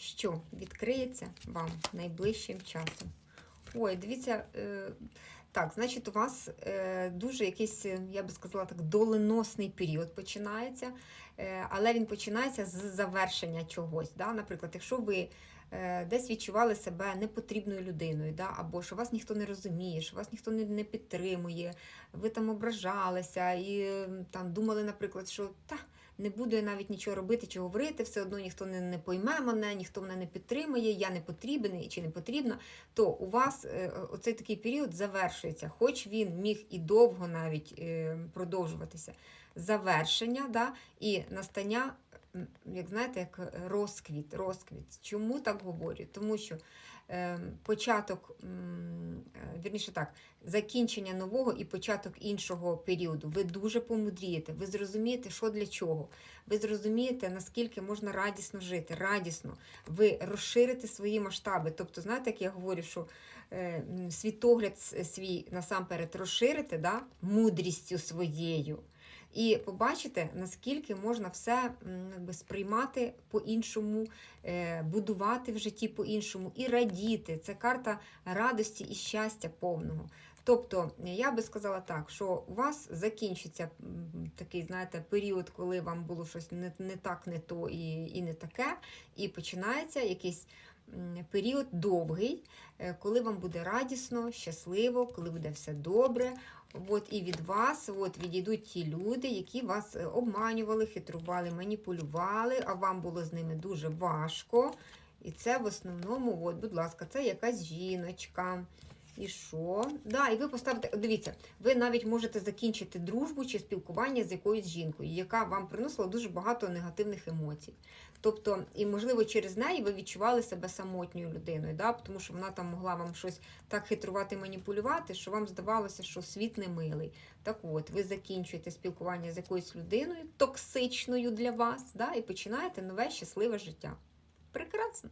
що відкриється вам найближчим часом. Ой, дивіться, е, так, значить, у вас е, дуже якийсь, е, я би сказала так, доленосний період починається, але він починається з завершення чогось. Да? Наприклад, якщо ви десь відчували себе непотрібною людиною, да? або що вас ніхто не розуміє, що вас ніхто не, не підтримує, ви там ображалися і там думали, наприклад, що та. Не буду я навіть нічого робити чи говорити, все одно ніхто не, не пойме мене, ніхто мене не підтримує, я не потрібен чи не потрібна, то у вас е, оцей такий період завершується, хоч він міг і довго навіть е, продовжуватися. Завершення да, і настання, як знаєте, як розквіт. розквіт. Чому так говорю? Тому що е, початок, е, вірніше так, закінчення нового і початок іншого періоду. Ви дуже помудрієте, ви зрозумієте, що для чого. Ви зрозумієте, наскільки можна радісно жити, радісно. Ви розширите свої масштаби. Тобто, знаєте, як я говорю, що е, світогляд свій насамперед розширите да, мудрістю своєю. І побачите, наскільки можна все якби, сприймати по-іншому, е, будувати в житті по-іншому і радіти. Це карта радості і щастя повного. Тобто, я би сказала так, що у вас закінчиться такий, знаєте, період, коли вам було щось не, не так, не то і, і не таке, і починається якийсь період довгий, е, коли вам буде радісно, щасливо, коли буде все добре. От і від вас от, відійдуть ті люди, які вас е, обманювали, хитрували, маніпулювали, а вам було з ними дуже важко. І це в основному, от, будь ласка, це якась жіночка. І що? Да, і ви поставите, дивіться, ви навіть можете закінчити дружбу чи спілкування з якоюсь жінкою, яка вам приносила дуже багато негативних емоцій. Тобто, і можливо, через неї ви відчували себе самотньою людиною, да? тому що вона там могла вам щось так хитрувати, маніпулювати, що вам здавалося, що світ не милий. Так от, ви закінчуєте спілкування з якоюсь людиною, токсичною для вас, да? і починаєте нове щасливе життя. Прекрасно.